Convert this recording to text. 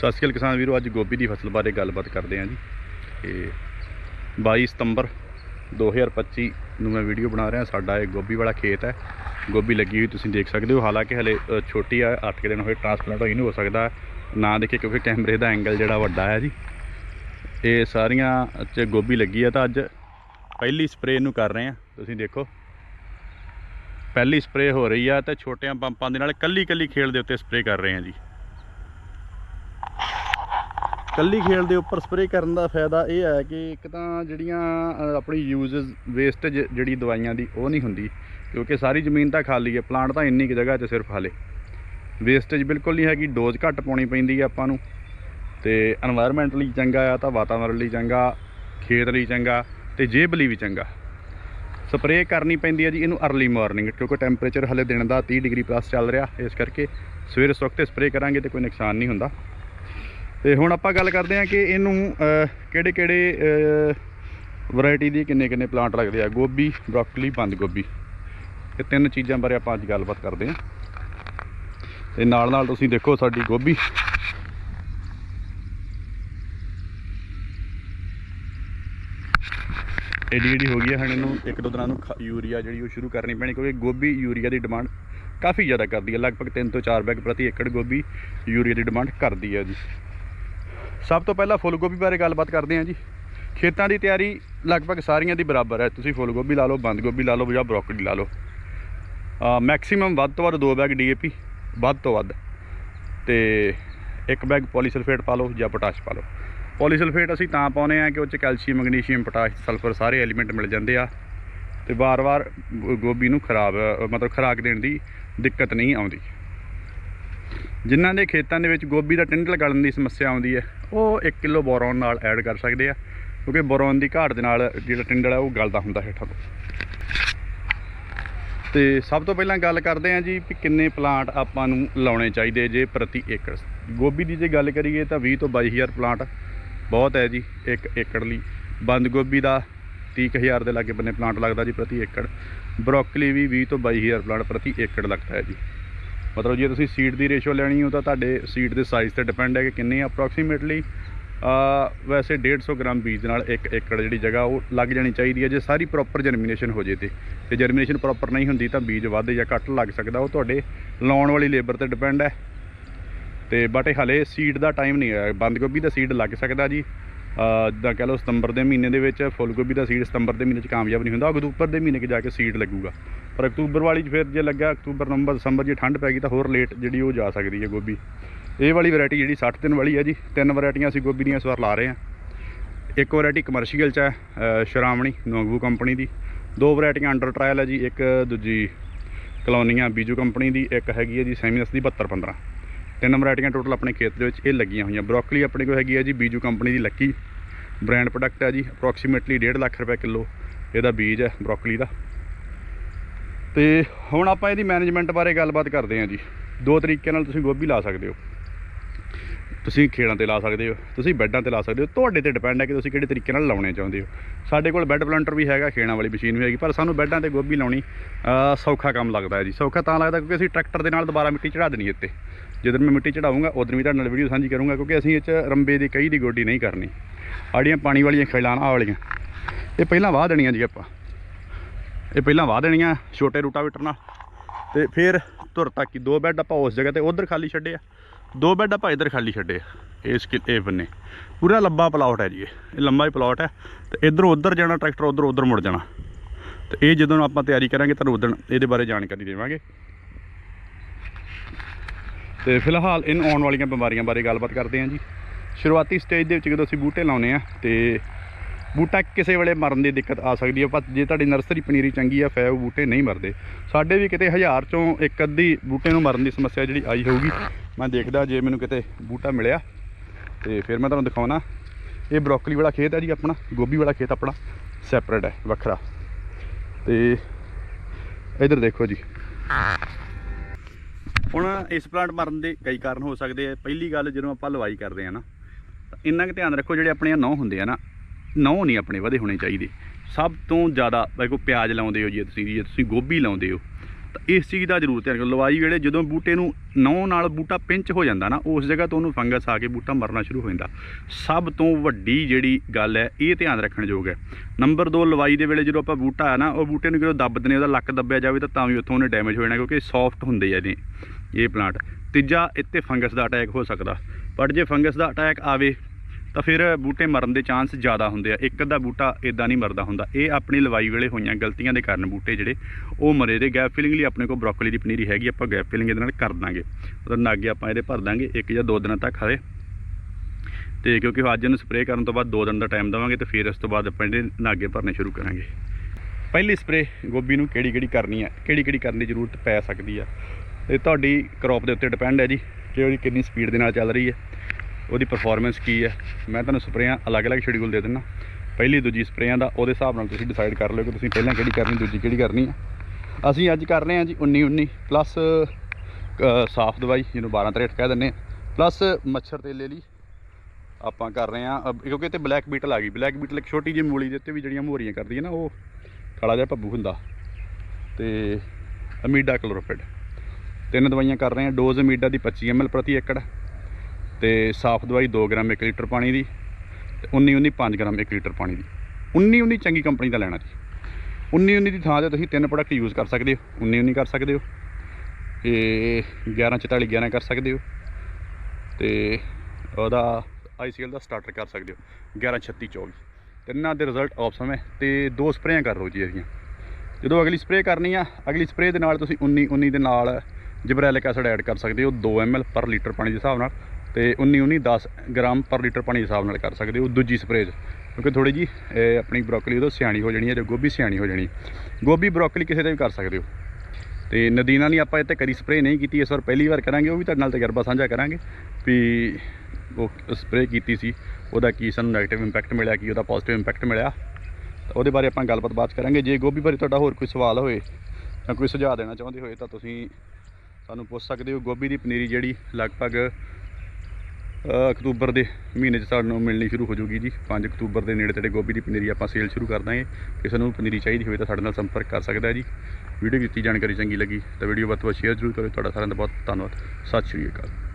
ਸਤਿ ਸ਼੍ਰੀ ਅਕਾਲ ਕਿਸਾਨ ਵੀਰੋ, ਅੱਜ ਗੋਭੀ ਦੀ ਫਸਲ ਬਾਰੇ ਗੱਲਬਾਤ ਕਰਦੇ ਹਾਂ ਜੀ। ਤੇ 22 ਸਤੰਬਰ 2025 ਨੂੰ ਮੈਂ ਵੀਡੀਓ ਬਣਾ ਰਿਹਾ, ਸਾਡਾ ਇਹ ਗੋਭੀ ਵਾਲਾ ਖੇਤ ਹੈ। ਗੋਭੀ ਲੱਗੀ ਹੋਈ ਤੁਸੀਂ ਦੇਖ ਸਕਦੇ ਹੋ, ਹਾਲਾਂਕਿ ਹਲੇ ਛੋਟੀ ਆ 8 ਦਿਨ ਹੋਏ, ਟ੍ਰਾਂਸਪਲਾਂਟ ਹੋਈ ਨਹੀਂ, ਹੋ ਸਕਦਾ ਨਾ ਦੇਖੇ ਕਿਉਂਕਿ ਕੈਮਰੇ ਦਾ ਐਂਗਲ ਜਿਹੜਾ ਵੱਡਾ ਹੈ ਜੀ। ਇਹ ਸਾਰੀਆਂ ਚ ਗੋਭੀ ਲੱਗੀ ਆ ਤਾਂ ਅੱਜ ਪਹਿਲੀ ਸਪਰੇਅ ਨੂੰ ਕਰ ਰਹੇ ਆ ਤੁਸੀਂ ਦੇਖੋ। ਪਹਿਲੀ ਸਪਰੇਅ ਹੋ ਰਹੀ ਆ ਤੇ ਛੋਟਿਆਂ ਪੰਪਾਂ ਦੇ ਨਾਲ ਕੱਲੀ ਕੱਲੀ ਖੇਲ ਦੇ ਉੱਤੇ ਸਪਰੇਅ ਕਰ ਰਹੇ ਆ ਜੀ। ਕੱਲੀ ਖੇਲ ਦੇ ਉੱਪਰ ਸਪਰੇ ਕਰਨ ਦਾ ਫਾਇਦਾ ਇਹ ਹੈ ਕਿ ਇੱਕ ਤਾਂ ਜਿਹੜੀਆਂ ਆਪਣੀ ਯੂਜ਼ਸ ਵੇਸਟੇਜ ਜਿਹੜੀ ਦਵਾਈਆਂ ਦੀ ਉਹ ਨਹੀਂ ਹੁੰਦੀ, ਕਿਉਂਕਿ ਸਾਰੀ ਜ਼ਮੀਨ ਤਾਂ ਖਾਲੀ ਹੈ ਪਲਾਂਟ ਤਾਂ ਇੰਨੀ ਕਿ ਜਗ੍ਹਾ 'ਚ ਸਿਰਫ ਹਾਲੇ। ਵੇਸਟੇਜ ਬਿਲਕੁਲ ਨਹੀਂ ਹੈਗੀ ਡੋਜ਼ ਘੱਟ ਪਾਉਣੀ ਪੈਂਦੀ ਹੈ ਆਪਾਂ ਨੂੰ, ਤੇ এনवायरमेंट ਲਈ ਚੰਗਾ ਆ, ਤਾਂ ਵਾਤਾਵਰਣ ਲਈ ਚੰਗਾ, ਖੇਤ ਲਈ ਚੰਗਾ, ਤੇ ਜੇਬ ਲਈ ਵੀ ਚੰਗਾ। ਸਪਰੇਅ ਕਰਨੀ ਪੈਂਦੀ ਹੈ ਜੀ, ਇਹਨੂੰ ਅਰਲੀ ਮਾਰਨਿੰਗ ਕਿਉਂਕਿ ਟੈਂਪਰੇਚਰ ਹਲੇ ਦਿਨ ਦਾ 30 ਡਿਗਰੀ ਪਲੱਸ ਚੱਲ ਰਿਹਾ, ਇਸ ਕਰਕੇ ਸਵੇਰੇ ਸੁਖ ਤੇ ਸਪਰੇਅ ਕਰਾਂਗੇ ਤੇ ਕੋਈ ਨੁਕਸਾਨ ਨਹੀਂ ਹੁੰਦਾ। ਤੇ ਹੁਣ ਆਪਾਂ ਗੱਲ ਕਰਦੇ ਹਾਂ ਕਿ ਇਹਨੂੰ ਕਿਹੜੇ ਕਿਹੜੇ ਵੈਰਾਈਟੀ ਦੀ ਕਿੰਨੇ ਕਿੰਨੇ ਪਲਾਂਟ ਲੱਗਦੇ ਆ? ਗੋਭੀ ਬ੍ਰੋਕਲੀ ਬੰਦ ਗੋਭੀ। ਇਹ ਤਿੰਨ ਚੀਜ਼ਾਂ ਬਾਰੇ ਆਪਾਂ ਅੱਜ ਗੱਲਬਾਤ ਕਰਦੇ ਹਾਂ। ਤੇ ਨਾਲ ਨਾਲ ਤੁਸੀਂ ਦੇਖੋ ਸਾਡੀ ਗੋਭੀ। ਏਡੀ ਏਡੀ ਹੋ ਗਈ ਹੈ ਹੁਣ ਇਹਨੂੰ ਇੱਕ ਦੋ ਦਿਨਾਂ ਨੂੰ ਖ- ਯੂਰੀਆ ਜਿਹੜੀ ਉਹ ਸ਼ੁਰੂ ਕਰਨੀ ਪੈਣੀ, ਕਿਉਂਕਿ ਗੋਭੀ ਯੂਰੀਆ ਦੀ ਡਿਮਾਂਡ ਕਾਫੀ ਜ਼ਿਆਦਾ ਕਰਦੀ ਹੈ ਲਗਭਗ 3 ਤੋਂ 4 ਬੈਗ ਪ੍ਰਤੀ ਏਕੜ ਗੋਭੀ ਯੂਰੀਆ ਦੀ ਡਿਮਾਂਡ ਕਰਦੀ ਹੈ ਜੀ। ਸਭ ਤੋਂ ਪਹਿਲਾਂ ਫੁੱਲ ਗੋਭੀ ਬਾਰੇ ਗੱਲਬਾਤ ਕਰਦੇ ਹਾਂ ਜੀ। ਖੇਤਾਂ ਦੀ ਤਿਆਰੀ ਲਗਭਗ ਸਾਰੀਆਂ ਦੀ ਬਰਾਬਰ ਹੈ। ਤੁਸੀਂ ਫੁੱਲ ਗੋਭੀ ਲਾ ਲਓ ਬੰਦ ਗੋਭੀ ਲਾ ਲਓ ਜਾਂ ਬਰੋਕਲੀ ਲਾ ਲਓ। ਮੈਕਸਿਮਮ ਵੱਧ ਤੋਂ ਵੱਧ ਦੋ ਬੈਗ ਡੀਏਪੀ ਵੱਧ ਤੋਂ ਵੱਧ। ਤੇ ਇੱਕ ਬੈਗ ਪੋਲੀਸਲਫੇਟ ਪਾ ਲਓ ਜਾਂ ਪੋਟਾਸ਼ ਪਾ ਲਓ। ਪੋਲੀਸਲਫੇਟ ਅਸੀਂ ਤਾਂ ਪਾਉਨੇ ਆ ਕਿ ਉਹ ਚ ਕੈਲਸ਼ੀਅਮ ਮੈਗਨੀਸ਼ੀਅਮ ਪੋਟਾਸ਼ ਸਲਫਰ ਸਾਰੇ ਐਲੀਮੈਂਟ ਮਿਲ ਜਾਂਦੇ ਆ। ਤੇ ਵਾਰ-ਵਾਰ ਗੋਭੀ ਨੂੰ ਖਰਾਬ, ਮਤਲਬ ਖਰਾਕ ਦੇਣ ਦੀ ਦਿੱਕਤ ਨਹੀਂ ਆਉਂਦੀ। ਜਿਨ੍ਹਾਂ ਦੇ ਖੇਤਾਂ ਦੇ ਵਿੱਚ ਗੋਭੀ ਦਾ ਟਿੰਡਲ ਗਲਣ ਦੀ ਸਮੱਸਿਆ ਆਉਂਦੀ ਹੈ, ਉਹ 1 ਕਿਲੋ ਬੋਰੋਨ ਨਾਲ ਐਡ ਕਰ ਸਕਦੇ ਆ, ਕਿਉਂਕਿ ਬੋਰੋਨ ਦੀ ਘਾਟ ਦੇ ਨਾਲ ਜਿਹੜਾ ਟਿੰਡਲ ਹੈ ਉਹ ਗਲਦਾ ਹੁੰਦਾ ਹੇਠਾਂ ਤੋਂ। ਤੇ ਸਭ ਤੋਂ ਪਹਿਲਾਂ ਗੱਲ ਕਰਦੇ ਹਾਂ ਜੀ ਵੀ ਕਿੰਨੇ ਪਲਾਂਟ ਆਪਾਂ ਨੂੰ ਲਾਉਣੇ ਚਾਹੀਦੇ ਜੇ ਪ੍ਰਤੀ ਏਕੜ। ਗੋਭੀ ਦੀ ਜੇ ਗੱਲ ਕਰੀਏ ਤਾਂ 20 ਤੋਂ 22000 ਪਲਾਂਟ ਬਹੁਤ ਹੈ ਜੀ, ਇੱਕ ਏਕੜ ਲਈ। ਬੰਦ ਗੋਭੀ ਦਾ 30000 ਦੇ ਲਾਗੇ ਬੰਨੇ ਪਲਾਂਟ ਲੱਗਦਾ ਜੀ ਪ੍ਰਤੀ ਏਕੜ। ਬਰੋਕਲੀ ਵੀ 20 ਤੋਂ 22000 ਪਲਾਂਟ ਪ੍ਰਤੀ ਏਕੜ ਲੱਗਦਾ ਹੈ ਜੀ। ਮਤਲਬ ਜੇ ਤੁਸੀਂ ਸੀਟ ਦੀ ਰੇਸ਼ੋ ਲੈਣੀ ਹੋ ਤਾਂ ਤੁਹਾਡੇ ਸੀਟ ਦੇ ਸਾਈਜ਼ ਤੇ ਡਿਪੈਂਡ ਹੈ ਕਿ ਕਿੰਨੀ ਅਪਰੋਕਸੀਮੇਟਲੀ ਵੈਸੇ 150 ਗ੍ਰਾਮ ਬੀਜ ਨਾਲ ਇੱਕ ਏਕੜ ਜਿਹੜੀ ਜਗ੍ਹਾ ਉਹ ਲੱਗ ਜਾਣੀ ਚਾਹੀਦੀ ਹੈ। ਜੇ ਸਾਰੀ ਪ੍ਰੋਪਰ ਜਰਮੀਨੇਸ਼ਨ ਹੋ ਜੇ ਤੇ। ਤੇ ਜਰਮੀਨੇਸ਼ਨ ਪ੍ਰੋਪਰ ਨਹੀਂ ਹੁੰਦੀ ਤਾਂ ਬੀਜ ਵੱਧ ਜਾਂ ਘੱਟ ਲੱਗ ਸਕਦਾ। ਉਹ ਤੁਹਾਡੇ ਲਾਉਣ ਵਾਲੀ ਲੇਬਰ ਤੇ ਡਿਪੈਂਡ ਹੈ। ਤੇ ਬਟ ਇਹ ਹਲੇ ਸੀਡ ਦਾ ਟਾਈਮ ਨਹੀਂ ਹੈ ਬੰਦ ਗੋਭੀ ਦਾ ਸੀਡ ਲੱਗ ਸਕਦਾ ਜੀ। ਜਿੱਦਾਂ ਕਹ ਲਓ ਸਤੰਬਰ ਦੇ ਮਹੀਨੇ ਦੇ ਵਿੱਚ ਫੁੱਲ ਗੋਭੀ ਦਾ ਸੀਡ ਸਤੰਬਰ ਦੇ ਮਹੀਨੇ 'ਚ ਕਾਮਯਾਬ ਨਹੀਂ ਹੁੰਦਾ ਅਕਤੂਬਰ ਦੇ ਮਹੀਨੇ 'ਚ ਜਾ ਕੇ ਸੀਡ ਲੱਗੂਗਾ। ਪਰ ਅਕਤੂਬਰ ਵਾਲੀ 'ਚ ਫਿਰ ਜੇ ਲੱਗਾ ਅਕਤੂਬਰ, ਨਵੰਬਰ, ਦਸੰਬਰ ਜੇ ਠੰਡ ਪੈ ਗਈ ਤਾਂ ਹੋਰ ਲੇਟ ਜਿਹੜੀ ਉਹ ਜਾ ਸਕਦੀ ਹੈ ਗੋਭੀ। ਇਹ ਵਾਲੀ ਵੈਰਾਈਟੀ ਜਿਹੜੀ 60 ਦਿਨ ਵਾਲੀ ਹੈ ਜੀ, ਤਿੰਨ ਵੈਰਾਈਟੀਆਂ ਅਸੀਂ ਗੋਭੀ ਦੀਆਂ ਇਸ ਵਾਰ ਲਾ ਰਹੇ ਹਾਂ। ਇੱਕ ਵੈਰਾਈਟੀ ਕਮਰਸ਼ੀਅਲ ਚ ਹੈ, ਅਹ, ਸ਼ਰਾਵਣੀ ਨੋਂਗਵੂ ਕੰਪਨੀ ਦੀ। ਦੋ ਵੈਰਾਈਟੀਆਂ ਅੰਡਰ ਟਰਾਇਲ ਹੈ ਜੀ, ਇੱਕ ਦੂਜੀ ਕਲੋਨੀਆਂ, ਬੀਜੂ ਕੰਪਨੀ ਦੀ, ਇੱਕ ਹੈਗੀ ਹੈ ਜੀ ਸੈਮੀਨਸ ਦੀ 7215 ਤਿੰਨ ਵੈਰਾਈਟੀਆਂ ਟੋਟਲ ਆਪਣੇ ਖੇਤ ਦੇ ਵਿੱਚ ਇਹ ਲੱਗੀਆਂ ਹੋਈਆਂ। ਬਰੋਕਲੀ ਆਪਣੇ ਕੋਲ ਹੈਗੀ ਹੈ ਜੀ, ਬੀਜੂ ਕੰਪਨੀ ਦੀ ਲੱਕੀ। ਬ੍ਰਾਂਡ ਪ੍ਰੋਡਕਟ ਹੈ ਜੀ ਅਪਰੋਕਸੀਮੇਟਲੀ 1.5 ਲੱਖ ਰੁਪਏ ਕਿਲੋ ਇਹਦਾ ਬੀਜ ਹੈ ਬਰੋਕਲੀ ਦਾ। ਤੇ ਹੁਣ ਆਪਾਂ ਇਹਦੀ ਮੈਨੇਜਮੈਂਟ ਬਾਰੇ ਗੱਲਬਾਤ ਕਰਦੇ ਹਾਂ ਜੀ। ਦੋ ਤਰੀਕੇ ਨਾਲ ਤੁਸੀਂ ਗੋਭੀ ਲਾ ਸਕਦੇ ਹੋ। ਤੁਸੀਂ ਖੇੜਾਂ ਤੇ ਲਾ ਸਕਦੇ ਹੋ, ਤੁਸੀਂ ਬੈੱਡਾਂ ਤੇ ਲਾ ਸਕਦੇ ਹੋ। ਤੁਹਾਡੇ ਤੇ ਡਿਪੈਂਡ ਹੈ ਕਿ ਤੁਸੀਂ ਕਿਹੜੇ ਤਰੀਕੇ ਨਾਲ ਲਾਉਣੇ ਚਾਹੁੰਦੇ ਹੋ। ਸਾਡੇ ਕੋਲ ਬੈੱਡ ਪਲਾਂਟਰ ਵੀ ਹੈਗਾ, ਖੇੜਾਂ ਵਾਲੀ ਮਸ਼ੀਨ ਵੀ ਹੈਗੀ, ਪਰ ਸਾਨੂੰ ਬੈੱਡਾਂ ਤੇ ਗੋਭੀ ਲਾਉਣੀ ਸੌਖਾ ਕੰਮ ਲੱਗਦਾ ਹੈ ਜੀ। ਸੌਖਾ ਤਾਂ ਲੱਗਦਾ ਕਿਉਂਕਿ ਅਸੀਂ ਟਰੈਕਟਰ ਦੇ ਨਾਲ ਦੁਬਾਰਾ ਮਿੱਟੀ ਚੜਾ ਦੇਣੀ ਇੱਥੇ। ਜਦੋਂ ਮੈਂ ਮਿੱਟੀ ਚੜਾਉਂਗਾ ਉਦੋਂ ਵੀ ਤੁਹਾਡੇ ਨਾਲ ਵੀਡੀਓ ਸਾਂਝੀ ਕਰੂੰਗਾ, ਕਿਉਂਕਿ ਅਸੀਂ ਇਹ 'ਚ ਰੰਬੇ ਦੀ ਕਈ ਦੀ ਗੋਡੀ ਨਹੀਂ ਕਰਨੀ। ਆੜੀਆਂ ਪਾਣੀ ਵਾਲੀਆਂ ਖੇੜਾਂ ਆਹ ਵਾਲੀਆਂ। ਇਹ ਪਹਿਲਾਂ ਵਾਹ ਦੇਣੀਆਂ ਜੀ ਆਪਾਂ। ਇਹ ਪਹਿਲਾਂ ਵਾਹ ਦੇਣੀਆਂ, ਛੋਟੇ ਰੂਟਾਵੇਟਰ ਨਾਲ। ਤੇ ਫਿਰ ਧੁਰ ਤੱਕ ਹੀ ਦੋ ਬੈੱਡ ਆਪਾਂ ਉਸ ਜਗ੍ਹਾ ਤੇ ਉਧਰ ਖਾਲੀ ਛੱਡੇ ਆ। ਦੋ ਬੈੱਡ ਆਪਾਂ ਇੱਧਰ ਖਾਲੀ ਛੱਡੇ ਆ ਇਸ ਕਿ ਇਹ ਬੰਨੇ। ਪੂਰਾ ਲੰਬਾ ਪਲਾਟ ਹੈ ਜੀ ਇਹ। ਲੰਬਾ ਹੀ ਪਲਾਟ ਹੈ। ਤੇ ਇਧਰੋਂ ਉਧਰ ਜਾਣਾ, ਟਰੈਕਟਰ ਉਧਰ ਉਧਰ ਮੁੜ ਜਾਣਾ। ਤੇ ਇਹ ਜਦੋਂ ਆਪਾਂ ਤਿਆਰੀ ਕਰਾਂਗੇ, ਤੁਹਾਨੂੰ ਉਦੋਂ ਇਹਦੇ ਬਾਰੇ ਜਾਣਕਾਰੀ ਦੇਵਾਂਗੇ। ਤੇ ਫਿਲਹਾਲ ਇਨ ਆਉਣ ਵਾਲੀਆਂ ਬਿਮਾਰੀਆਂ ਬਾਰੇ ਗੱਲਬਾਤ ਕਰਦੇ ਹਾਂ ਜੀ। ਸ਼ੁਰੂਆਤੀ ਸਟੇਜ ਦੇ ਵਿੱਚ ਜਦੋਂ ਅਸੀਂ ਬੂਟੇ ਲਾਉਨੇ ਆ ਤੇ ਬੂਟਾ ਕਿਸੇ ਵੇਲੇ ਮਰਨ ਦੀ ਦਿੱਕਤ ਆ ਸਕਦੀ ਹੈ, ਪਰ ਜੇ ਤੁਹਾਡੀ ਨਰਸਰੀ ਪਨੀਰੀ ਚੰਗੀ ਆ ਫੈ ਉਹ ਬੂਟੇ ਨਹੀਂ ਮਰਦੇ। ਸਾਡੇ ਵੀ ਕਿਤੇ ਹਜ਼ਾਰ ਚੋਂ ਇੱਕ ਅੱਧੀ ਬੂਟੇ ਨੂੰ ਮਰਨ ਦੀ ਸਮੱਸਿਆ ਜਿਹੜੀ ਆਈ ਹੋਊਗੀ। ਮੈਂ ਦੇਖਦਾ ਜੇ ਮੈਨੂੰ ਕਿਤੇ ਬੂਟਾ ਮਿਲਿਆ, ਤੇ ਫਿਰ ਮੈਂ ਤੁਹਾਨੂੰ ਦਿਖਾਉਣਾ। ਇਹ ਬਰੋਕਲੀ ਵਾਲਾ ਖੇਤ ਹੈ ਜੀ ਆਪਣਾ, ਗੋਭੀ ਵਾਲਾ ਖੇਤ ਆਪਣਾ ਸੈਪਰੇਟ ਹੈ, ਵੱਖਰਾ। ਤੇ ਇਧਰ ਦੇਖੋ ਜੀ। ਹੁਣ ਇਸ ਪਲਾਂਟ ਮਰਨ ਦੇ ਕਈ ਕਾਰਨ ਹੋ ਸਕਦੇ ਆ। ਪਹਿਲੀ ਗੱਲ ਜਦੋਂ ਆਪਾਂ ਲਵਾਈ ਕਰਦੇ ਆ ਨਾ, ਤਾਂ ਇੰਨਾ ਕੁ ਧਿਆਨ ਰੱਖੋ ਜਿਹੜੇ ਆਪਣੇ ਨੌ ਹੁੰਦੇ ਆ ਨਾ ਨੌ ਨਹੀਂ ਆਪਣੇ ਵਧੇ ਹੋਣੇ ਚਾਹੀਦੇ। ਸਭ ਤੋਂ ਜ਼ਿਆਦਾ, ਦੇਖੋ ਪਿਆਜ਼ ਲਾਉਂਦੇ ਹੋ ਜੇ ਤੁਸੀਂ ਜੇ ਤੁਸੀਂ ਗੋਭੀ ਲਾਉਂਦੇ ਹੋ ਤਾਂ ਇਸ ਚੀਜ਼ ਦਾ ਜ਼ਰੂਰ ਧਿਆਨ ਕਰੋ ਲਵਾਈ ਵੇਲੇ ਜਦੋਂ ਬੂਟੇ ਨੂੰ ਨੌ ਨਾਲ ਬੂਟਾ ਪਿੰਚ ਹੋ ਜਾਂਦਾ ਨਾ, ਉਸ ਜਗ੍ਹਾ ਤੋਂ ਉਹਨੂੰ ਫੰਗਸ ਆ ਕੇ ਬੂਟਾ ਮਰਨਾ ਸ਼ੁਰੂ ਹੋ ਜਾਂਦਾ। ਸਭ ਤੋਂ ਵੱਡੀ ਜਿਹੜੀ ਗੱਲ ਹੈ, ਇਹ ਧਿਆਨ ਰੱਖਣ ਯੋਗ ਹੈ। ਨੰਬਰ 2 ਲਵਾਈ ਦੇ ਵੇਲੇ ਜਦੋਂ ਆਪਾਂ ਬੂਟਾ ਆ ਨਾ, ਉਹ ਬੂਟੇ ਨੂੰ ਜਦੋਂ ਦੱਬ ਦਿੰਦੇ ਉਹਦਾ ਲੱਕ ਦੱਬਿਆ ਜਾਵੇ ਤਾਂ ਤਾਂ ਵੀ ਉੱਥੋਂ ਉਹਨੇ ਡੈਮੇਜ ਹੋ ਜਾਣਾ, ਕਿਉਂਕਿ ਸੌਫਟ ਹੁੰਦੇ ਆ ਇਹਦੇ, ਇਹ ਪਲਾਂਟ ਤੀਜਾ, ਇੱਥੇ ਫੰਗਸ ਦਾ ਅਟੈਕ ਹੋ ਸਕਦਾ। ਬਟ ਜੇ ਫੰਗਸ ਦਾ ਅਟੈਕ ਆਵੇ ਤਾਂ ਫਿਰ ਬੂਟੇ ਮਰਨ ਦੇ ਚਾਂਸ ਜ਼ਿਆਦਾ ਹੁੰਦੇ ਆ। ਇੱਕ ਅੱਧਾ ਬੂਟਾ ਇਦਾਂ ਨਹੀਂ ਮਰਦਾ ਹੁੰਦਾ। ਇਹ ਆਪਣੀ ਲਵਾਈ ਵੇਲੇ ਹੋਈਆਂ ਗਲਤੀਆਂ ਦੇ ਕਾਰਨ ਬੂਟੇ ਜਿਹੜੇ, ਉਹ ਮਰੇ ਦੇ। ਗੈਪ ਫਿਲਿੰਗ ਲਈ ਆਪਣੇ ਕੋਲ ਬਰੋਕਲੀ ਦੀ ਪਨੀਰੀ ਹੈਗੀ, ਆਪਾਂ ਗੈਪ ਫਿਲਿੰਗ ਇਹਦੇ ਨਾਲ ਕਰ ਦਾਂਗੇ। ਮਤਲਬ ਨਾਗੇ ਆਪਾਂ ਇਹਦੇ ਭਰ ਦਾਂਗੇ, ਇੱਕ ਜਾਂ ਦੋ ਦਿਨਾਂ ਤੱਕ ਹਲੇ। ਤੇ ਕਿਉਂਕਿ ਅੱਜ ਇਹਨੂੰ ਸਪਰੇਅ ਕਰਨ ਤੋਂ ਬਾਅਦ ਦੋ ਦਿਨ ਦਾ ਟਾਈਮ ਦੇਵਾਂਗੇ ਤੇ ਫਿਰ ਇਸ ਤੋਂ ਬਾਅਦ ਆਪਾਂ ਇਹਦੇ ਨਾਗੇ ਭਰਨੇ ਸ਼ੁਰੂ ਕਰਾਂਗੇ। ਪਹਿਲੀ ਸਪਰੇਅ ਗੋਭੀ ਨੂੰ ਕਿਹੜੀ ਕਿਹੜੀ ਕਰਨੀ ਹੈ ਕਿਹੜੀ ਕਿਹੜੀ ਕਰਨ ਦੀ ਜ਼ਰੂਰਤ ਪੈ ਸਕਦੀ ਆ। ਇਹ ਤੁਹਾਡੀ ਕ੍ਰੌਪ ਦੇ ਉੱਤੇ ਡਿਪੈਂਡ ਹੈ ਜੀ, ਕਿ ਉਹਦੀ ਕਿੰਨੀ ਸਪੀਡ ਦੇ ਨਾਲ ਚੱਲ ਰਹੀ ਹੈ ਉਹਦੀ ਪਰਫਾਰਮੈਂਸ ਕੀ ਹੈ? ਮੈਂ ਤੁਹਾਨੂੰ ਸਪਰੇਆਂ ਅਲੱਗ-ਅਲੱਗ ਸ਼ਡਿਊਲ ਦੇ ਦਿੰਦਾ। ਪਹਿਲੀ, ਦੂਜੀ ਸਪਰੇਆਂ ਦਾ ਉਹਦੇ ਹਿਸਾਬ ਨਾਲ ਤੁਸੀਂ ਡਿਸਾਈਡ ਕਰ ਲਿਓ ਕਿ ਤੁਸੀਂ ਪਹਿਲਾਂ ਕਿਹੜੀ ਕਰਨੀ, ਦੂਜੀ ਕਿਹੜੀ ਕਰਨੀ ਹੈ। ਅਸੀਂ ਅੱਜ ਕਰ ਰਹੇ ਹਾਂ ਜੀ 19 19 ਪਲੱਸ ਸਾਫ਼ ਦਵਾਈ, ਜਿਹਨੂੰ 12 ਤਰੇਟ ਕਹਿ ਦਿੰਦੇ ਆ ਪਲੱਸ ਮੱਛਰ ਤੇਲੇ ਲਈ ਆਪਾਂ ਕਰ ਰਹੇ ਹਾਂ ਕਿਉਂਕਿ ਇੱਥੇ ਬਲੈਕ ਬੀਟਲ ਆ ਗਈ। ਬਲੈਕ ਬੀਟਲ ਇੱਕ ਛੋਟੀ ਜਿਹੀ ਮੂਲੀ ਦੇ ਉੱਤੇ ਵੀ ਜਿਹੜੀਆਂ ਮੋਰੀਆਂ ਕਰਦੀ ਹੈ ਨਾ, ਉਹ ਕਾਲਾ ਜਿਹਾ ਭੱਬੂ ਹੁੰਦਾ। ਤੇ ਅਮੀਡਾ ਕਲੋਰੋਫਿਡ ਤਿੰਨ ਦਵਾਈਆਂ ਕਰ ਰਹੇ ਹਾਂ ਡੋਜ਼ ਅਮੀਡਾ ਦੀ 25 ml ਪ੍ਰਤੀ ਏਕੜ। ਤੇ ਸਾਫ਼ ਦਵਾਈ 2 ਗ੍ਰਾਮ 1 ਲੀਟਰ ਪਾਣੀ ਦੀ ਤੇ 19 19 5 ਗ੍ਰਾਮ 1 ਲੀਟਰ ਪਾਣੀ ਦੀ। 19 19 ਚੰਗੀ ਕੰਪਨੀ ਦਾ ਲੈਣਾ ਜੀ। 19 19 ਦੀ ਥਾਂ ਤੇ ਤੁਸੀਂ ਤਿੰਨ ਪ੍ਰੋਡਕਟ ਯੂਜ਼ ਕਰ ਸਕਦੇ ਹੋ। 19 19 ਕਰ ਸਕਦੇ ਹੋ। ਇਹ 11 44 11 ਕਰ ਸਕਦੇ ਹੋ। ਤੇ ਉਹਦਾ ਆਈਸੀਐਲ ਦਾ ਸਟਾਰਟਰ ਕਰ ਸਕਦੇ ਹੋ। 11 36 24 ਤਿੰਨਾਂ ਦੇ ਰਿਜ਼ਲਟ ਆਫਸਮ ਹੈ ਤੇ ਦੋ ਸਪਰੇਆਂ ਕਰ ਲਓ ਜੀ ਇਹਦੀਆਂ। ਜਦੋਂ ਅਗਲੀ ਸਪਰੇਅ ਕਰਨੀ ਆ, ਅਗਲੀ ਸਪਰੇਅ ਦੇ ਨਾਲ ਤੁਸੀਂ 19 19 ਦੇ ਨਾਲ ਜਿਬਰੈਲਿਕ ਐਸਿਡ ਐਡ ਕਰ ਸਕਦੇ ਹੋ। 2 ml ਪਰ ਲੀਟਰ ਪਾਣੀ ਦੇ ਹਿਸਾਬ ਨਾਲ। ਤੇ 19 19 10 ਗ੍ਰਾਮ ਪਰ ਲੀਟਰ ਪਾਣੀ ਦੇ ਹਿਸਾਬ ਨਾਲ ਕਰ ਸਕਦੇ ਹੋ, ਦੂਜੀ ਸਪਰੇਅ ਕਿਉਂਕਿ ਥੋੜੀ ਜੀ ਆਪਣੀ ਬਰੋਕਲੀ ਉਦੋਂ ਸਿਆਣੀ ਹੋ ਜਾਣੀ ਹੈ ਜਾਂ ਗੋਭੀ ਸਿਆਣੀ ਹੋ ਜਾਣੀ। ਗੋਭੀ, ਬਰੋਕਲੀ ਕਿਸੇ ਤੇ ਵੀ ਕਰ ਸਕਦੇ ਹੋ। ਤੇ ਨਦੀਨਾ ਨਹੀਂ ਆਪਾਂ ਇੱਥੇ ਕਰੀ ਸਪਰੇਅ ਨਹੀਂ ਕੀਤੀ, ਇਸ ਵਾਰ ਪਹਿਲੀ ਵਾਰ ਕਰਾਂਗੇ, ਉਹ ਵੀ ਤੁਹਾਡੇ ਨਾਲ ਤਜਰਬਾ ਸਾਂਝਾ ਕਰਾਂਗੇ ਵੀ ਉਹ ਸਪਰੇਅ ਕੀਤੀ ਸੀ, ਉਹਦਾ ਕੀ ਸਾਨੂੰ ਨੈਗੇਟਿਵ ਇੰਪੈਕਟ ਮਿਲਿਆ, ਕੀ ਉਹਦਾ ਪੋਜ਼ਿਟਿਵ ਇੰਪੈਕਟ ਮਿਲਿਆ। ਤਾਂ ਉਹਦੇ ਬਾਰੇ ਆਪਾਂ ਗੱਲਬਾਤ ਬਾਤ ਕਰਾਂਗੇ। ਜੇ ਗੋਭੀ ਬਾਰੇ ਤੁਹਾਡਾ ਹੋਰ ਕੋਈ ਸਵਾਲ ਹੋਏ ਜਾਂ ਕੋਈ ਸੁਝਾਅ ਦੇਣਾ ਚਾਹੁੰਦੇ ਹੋਏ ਤਾਂ ਤੁਸੀਂ ਸਾਨੂੰ ਪੁੱਛ ਸਕਦੇ ਹੋ। ਗੋਭੀ ਦੀ ਪਨੀਰੀ ਜਿਹੜੀ ਲਗਭਗ ਅਕਤੂਬਰ ਦੇ ਮਹੀਨੇ 'ਚ ਸਾਨੂੰ ਮਿਲਣੀ ਸ਼ੁਰੂ ਹੋ ਜੂਗੀ ਜੀ। 5 ਅਕਤੂਬਰ ਦੇ ਨੇੜੇ ਤੇੜੇ ਗੋਭੀ ਦੀ ਪਨੀਰੀ ਆਪਾਂ ਸੇਲ ਸ਼ੁਰੂ ਕਰ ਦਾਂਗੇ। ਕਿਸੇ ਨੂੰ ਪਨੀਰੀ ਚਾਹੀਦੀ ਹੋਵੇ ਤਾਂ ਸਾਡੇ ਨਾਲ ਸੰਪਰਕ ਕਰ ਸਕਦਾ ਜੀ। ਵੀਡੀਓ ਦਿੱਤੀ, ਜਾਣਕਾਰੀ ਚੰਗੀ ਲੱਗੀ ਤਾਂ ਵੀਡੀਓ ਵੱਧ ਤੋਂ ਵੱਧ ਸ਼ੇਅਰ ਜ਼ਰੂਰ ਕਰੋ ਤੁਹਾਡਾ ਸਾਰਿਆਂ ਦਾ ਬਹੁਤ ਧੰਨਵਾਦ। ਸਤਿ ਸ਼੍ਰੀ ਅਕਾਲ।